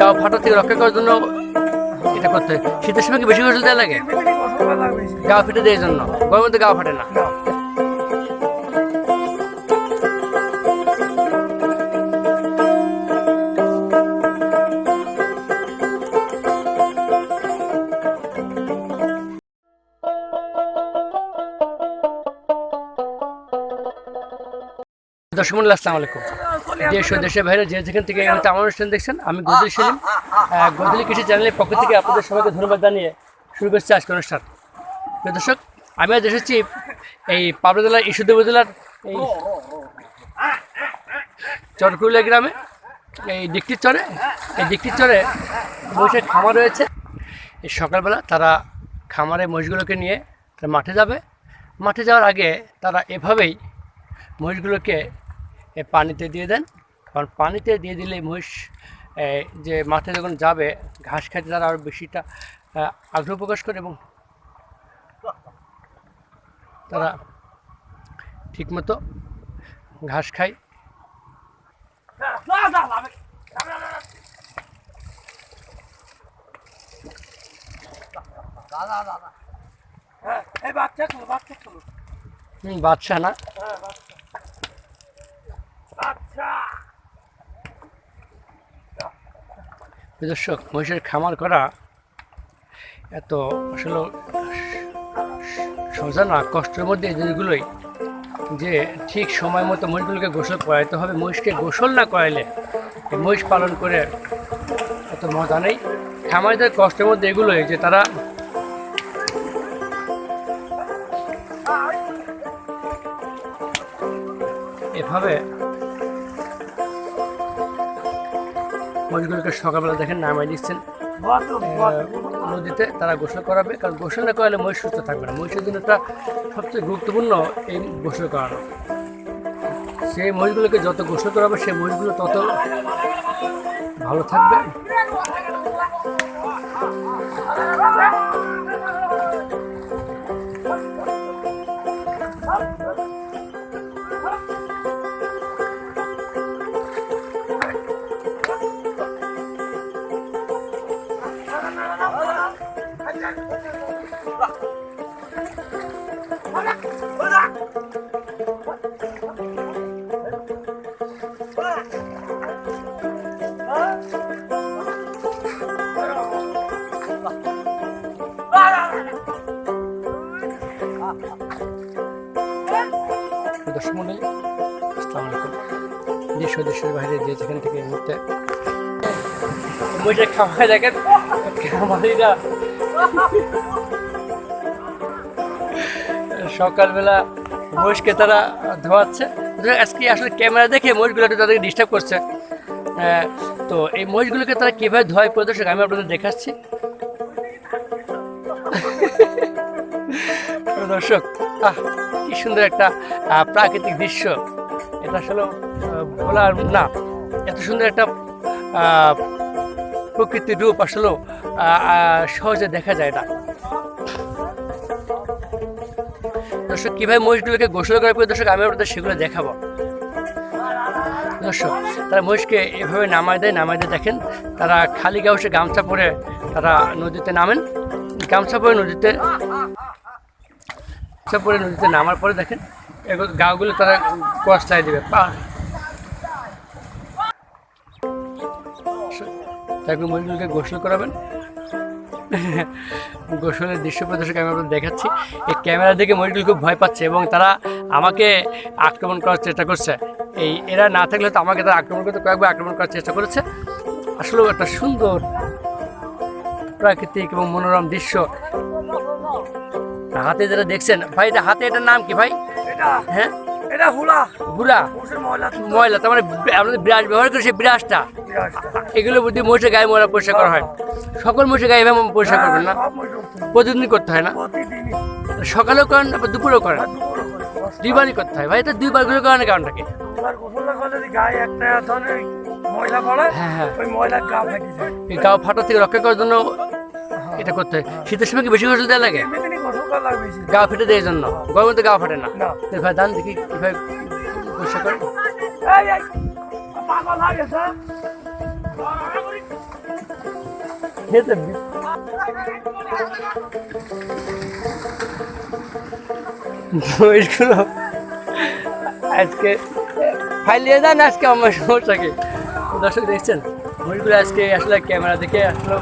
গাও ফাটা থেকে রক্ষা করার জন্য এটা করতে শীতের সময় কি বেশি গোসল দেওয়া লাগে এমনি গোসল করা লাগবে বেশি। গা ফেটে দেওয়ার জন্য গরমের মধ্যে গা ফাটে না। দর্শক মন্ডল, আসসালামু আলাইকুম দেশ ও দেশের বাইরে যে যেখান থেকে আমার অনুষ্ঠান দেখছেন আমি গদুল সেলিম। গদুলি কৃষি চ্যানেলের পক্ষ থেকে আপনাদের সবাইকে ধন্যবাদ জানিয়ে শুরু করছি আজকের অনুষ্ঠান। প্রিয় দর্শক আমি আজ এসেছি এই পাবনা জেলার ঈশ্বরদী উপজেলার এই চরকুলিয়া গ্রামে এই দিকটির চরে এই দিকটির চরে মহিষের খামার রয়েছে। এই সকালবেলা তারা খামারে মহিষগুলোকে নিয়ে মাঠে যাবে। মাঠে যাওয়ার আগে তারা এভাবেই মহিষগুলোকে পানিতে দিয়ে দেন। কারণ পানিতে দিয়ে দিলে মহিষ যে মাঠে যখন যাবে ঘাস খাইতে তারা আরও বেশিটা আগ্রহ প্রকাশ করে এবং তারা ঠিকমতো ঘাস খায়। হ্যাঁ, বাচ্চা না হ্যাঁ, বাচ্চা। বাচ্চা। দর্শক, মহিষের খামার করা এত আসলে সোজা না, কষ্টের মধ্যে এই জিনিসগুলোই যে ঠিক সময় মতো মহিষগুলোকে গোসল করাইতে হবে। মহিষকে গোসল না করাইলে মহিষ পালন করে এত মজা নেই। খামারিদের কষ্টের মধ্যে এগুলোই যে তারা এভাবে মহিষগুলোকে সকালবেলা দেখেন নামাই দিচ্ছেন। নদীতে তারা গোসল করাবে, কারণ গোসল না করালে মহিষ সুস্থ থাকবে না। মহিষের জন্য একটা সবচেয়ে গুরুত্বপূর্ণ এই গোসল করানো সেই মহিষগুলোকে যত গোসল করাবে, সেই মহিষগুলো তত ভালো থাকবে। দর্শক মন্ডলী আসসালামু বাইরে যেখান থেকে এই মুহূর্তে মহিষের খামারে দেখেন খামারিরা সকালবেলা মহিষকে তারা ধোয়াচ্ছে। আজকে আসলে ক্যামেরা দেখে মহিষগুলো একটু তাদেরকে ডিস্টার্ব করছে। তো এই মহিষগুলোকে তারা কীভাবে ধোয়ায় প্রদর্শক আমি আপনাদের দেখাচ্ছি। দর্শক আহ, কি সুন্দর একটা প্রাকৃতিক দৃশ্য। এটা আসলে বলার না। এত সুন্দর একটা প্রকৃতির রূপ আসলে সহজে দেখা যায় না। দর্শক কীভাবে মহিষগুলোকে গোসল করে পরে দর্শক, আমি আপনাদের সেগুলো দেখাবো। দর্শক, তারা মহিষকে এভাবে নামায় দেয়, নামায় দিয়ে, দেখেন, তারা খালি গাউসে গামছা পরে তারা নদীতে নামেন। গামছা পরে নদীতে, গামছা পরে নদীতে নামার পরে দেখেন এগুলো গাগুলো তারা কষলায় দেবে, পা। তারপরে মহিষগুলোকে গোসল করাবেন। গোসলের দৃশ্য প্রদর্শক আমি আপনাদের দেখাচ্ছি। এই ক্যামেরা দেখে মহিষগুলো খুব ভয় পাচ্ছে এবং তারা আমাকে আক্রমণ করার চেষ্টা করছে। এই এরা না থাকলে তো আমাকে তারা আক্রমণ করতে কয়েকবার আক্রমণ করার চেষ্টা করেছে। আসলেও একটা সুন্দর প্রাকৃতিক এবং মনোরম দৃশ্য। হাতে যেটা দেখছেন ভাই এটা হাতে এটার নাম কি ভাই? এটা। হ্যাঁ? এটা হুলা। হুরা? ময়লা তার মানে আমাদের ব্রাশ ব্যবহার করে সেই ব্রাশটা। এগুলো বুদ্ধি মহিষের গায়ে ময়লা পরিষ্কার করা হয়। সকল মহিষের গায়ে এভাবে পরিষ্কার করবেন না। প্রতিদিন করতে হয় না। সকালেও করেন আবার দুপুরেও করেন। দুপুরও দুইবারই করতে হয়। ভাই তো দুইবার করে করানোর কারণটা কি? গায়ে একটা ধরনের ময়লা পড়ে হ্যাঁ হ্যাঁ। ওই ময়লার গা ফেটে যায়। গাও ফাটা থেকে রক্ষা করার জন্য এটা করতে হয়। শীতের সময় কি বেশি গোসল দেওয়া লাগে? গা ফেটে দেওয়ার জন্য। গরমে তো গা ফাটে না। ভাই দান দেখি কীভাবে পরিষ্কার করে। খেতে মহিষগুলো আজকে ফাইলিয়ে যান আজকে আমার সমস্যা কি? দর্শক দেখছেন? মহিষগুলো আজকে আসলে ক্যামেরা দেখে আসলো।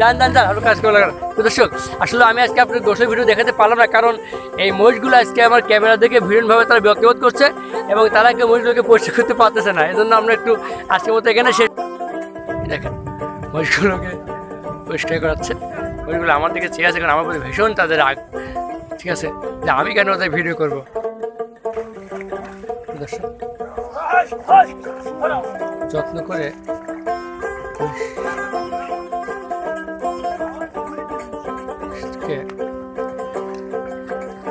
যান যান যান আরও কাজ করে লাগান তো দর্শক, আসলে আমি আজকে আপনার গোসল ভিডিও দেখাতে পারলাম না, কারণ এই মহিষগুলো আজকে আমার ক্যামেরা দেখে ভীষণভাবে তারা ব্যক্তিবোধ করছে এবং তারা কেউ মহিষগুলোকে পরিষ্কার করতে পারতেছে না। এই জন্য আমরা একটু আজকের মতো এখানে এই দেখেন, মহিষগুলোকে পরিষ্কার করাচ্ছে। মহিষগুলো আমার দিকে চেয়ে আছে, কারণ আমার প্রতি ভীষণ তাদের আগ ঠিক আছে, যে আমি কেন ওদের ভিডিও করব? যত্ন করে কে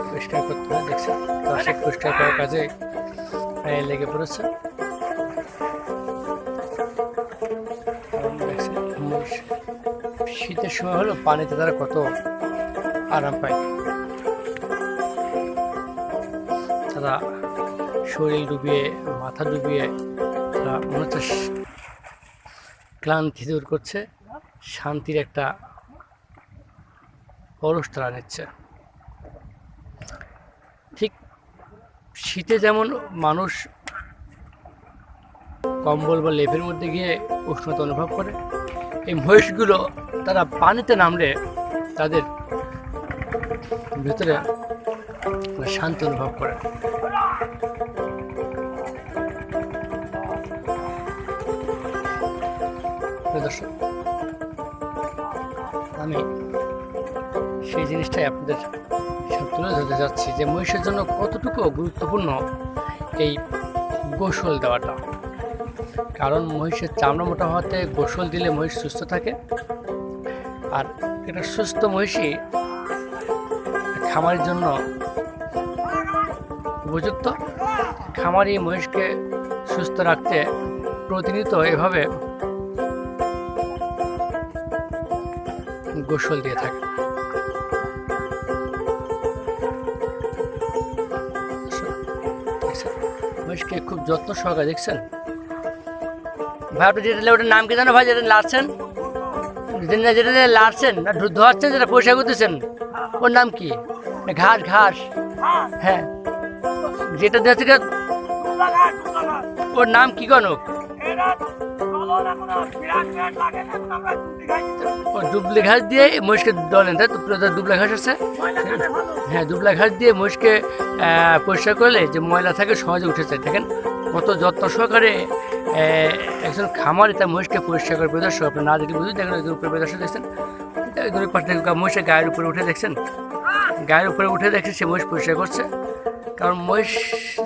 পরিষ্কার করতে হয় দেখছেন? দর্শক পরিষ্কার করার কাজে প্রায় লেগে পড়েছে। শীতের সময় হলো পানিতে তারা কত আরাম পায়। তারা শরীর ডুবিয়ে, মাথা ডুবিয়ে, তারা মনে হচ্ছে ক্লান্তি দূর করছে। শান্তির একটা পরশ তারা নিচ্ছে ঠিক শীতে যেমন মানুষ কম্বল বা লেপের মধ্যে গিয়ে উষ্ণতা অনুভব করে, এই মহিষগুলো তারা পানিতে নামলে তাদের ভিতরে একটা শান্তি অনুভব করে। দর্শক, আমি সেই জিনিসটাই আপনাদের তুলে ধরতে যাচ্ছি যে মহিষের জন্য কতটুকু গুরুত্বপূর্ণ এই গোসল দেওয়াটা? কারণ মহিষের চামড়া মোটা হওয়াতে গোসল দিলে মহিষ সুস্থ থাকে। আর এটা সুস্থ মহিষই খামারের জন্য উপযুক্ত। খামারি মহিষকে সুস্থ রাখতে প্রতিনিয়ত এভাবে গোসল দিয়ে থাকে। যত্ন সহকারে, দেখছেন? ভাই, আপনি যেটা ওটার নাম কি জানো ভাই? যেটা লাড়ছেন? যেটা যেটা লাড়ছেন? না ধোয়াচ্ছেন, যেটা পয়সা করতেছেন? ওর নাম কি? ঘাস ঘাস। হ্যাঁ। যেটা দেওয়া থেকে ওর নাম কি ও দুবলি ঘাস দিয়ে মহিষকে দলেন, তাই তো? দুবলা ঘাস আছে? হ্যাঁ দুবলা ঘাস দিয়ে মহিষকে পরিষ্কার করলে যে ময়লা থাকে, সহজে উঠে যায়, দেখেন? কত যত্ন সহকারে একজন খামারে তার মহিষকে পরিষ্কার করে প্রদর্শক আপনি না দেখলে বুঝুন দেখেন একজন উপরে প্রদর্শক দেখছেন? ওই পাশ মহিষের গায়ের উপরে উঠে দেখছেন? গায়ের উপরে উঠে দেখছেন সে মহিষ পরিষ্কার করছে। কারণ মহিষ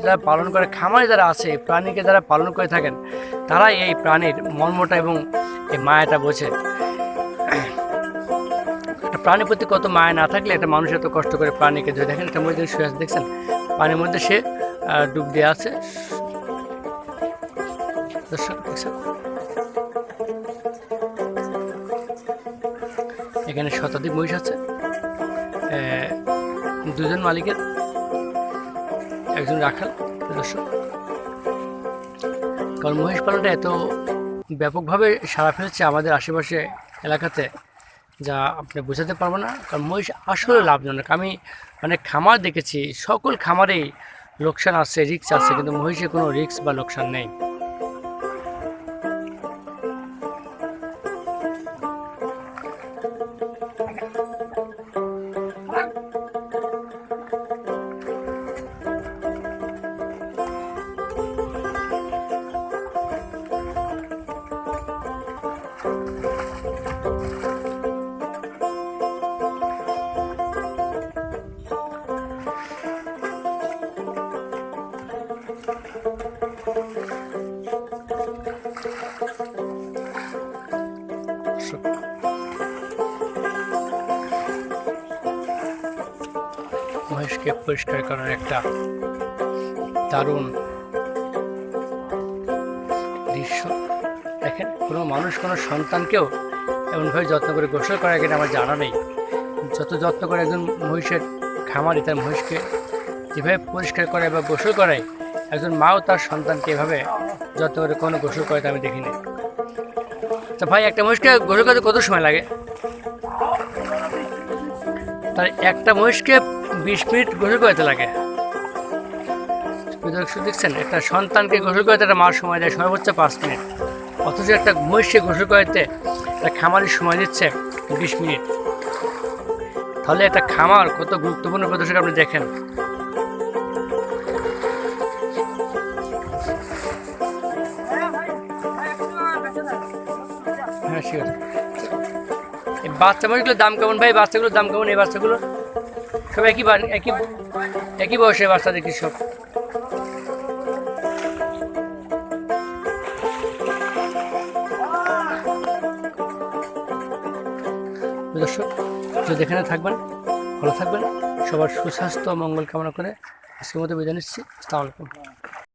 যারা পালন করে, খামারে যারা আছে, প্রাণীকে যারা পালন করে থাকেন, তারাই এই প্রাণীর মর্মটা এবং এই মায়াটা বোঝে। একটা প্রাণীর প্রতি কত মায়া না থাকলে একটা মানুষ এত কষ্ট করে প্রাণীকে ধরে, দেখেন একটা মধ্যে শুয়ে দেখছেন? পানির মধ্যে সে ডুব দিয়ে আছে। দর্শক এখানে শতাধিক মহিষ আছে। দুজন মালিকের, একজন রাখাল, দর্শক। কারণ মহিষ পালনটা এত ব্যাপকভাবে সারা ফেলেছে আমাদের আশেপাশে এলাকাতে, যা আপনি বোঝাতে পারব না। কারণ মহিষ আসলে লাভজনক। আমি অনেক খামার দেখেছি, সকল খামারেই লোকসান আছে রিক্স আছে, কিন্তু মহিষে কোনো রিক্স বা লোকসান নেই। মহেশকে পরিষ্কার করার একটা দারুণ দৃশ্য। দেখেন, কোনো মানুষ, কোনো সন্তানকেও এমনভাবে যত্ন করে গোসল করা কিনা আমার জানা নেই। যত যত্ন করে একজন মহিষের খামারি তার মহিষকে যেভাবে পরিষ্কার করে বা গোসল করায়, একজন মাও তার সন্তানকে এভাবে যত্ন করে কোনো গোসল করে আমি দেখিনি। তা ভাই, একটা মহিষকে গোসল করতে কত সময় লাগে? তার একটা মহিষকে বিশ মিনিট গোসল করতে লাগে। দেখছেন, একটা সন্তানকে গোসল করতে একটা মার সময় দেয়, সর্বোচ্চ পাঁচ মিনিট। অথচ একটা মহিষকে গোসল করতে একটা খামারের সময় দিচ্ছে বিশ মিনিট। তাহলে একটা খামার কত গুরুত্বপূর্ণ প্রদর্শক আপনি দেখেন। হ্যাঁ বাচ্চা মহিষগুলোর দাম কেমন ভাই? বাচ্চাগুলোর দাম কেমন? এই বাচ্চাগুলো সব একই একই একই বয়সে বাচ্চা দেখি সব? দর্শক, যদি এখানে থাকবেন, ভালো থাকবেন। সবার সুস্বাস্থ্য মঙ্গল কামনা করে আজকের মতো বিদায় নিচ্ছি। আসসালামু আলাইকুম।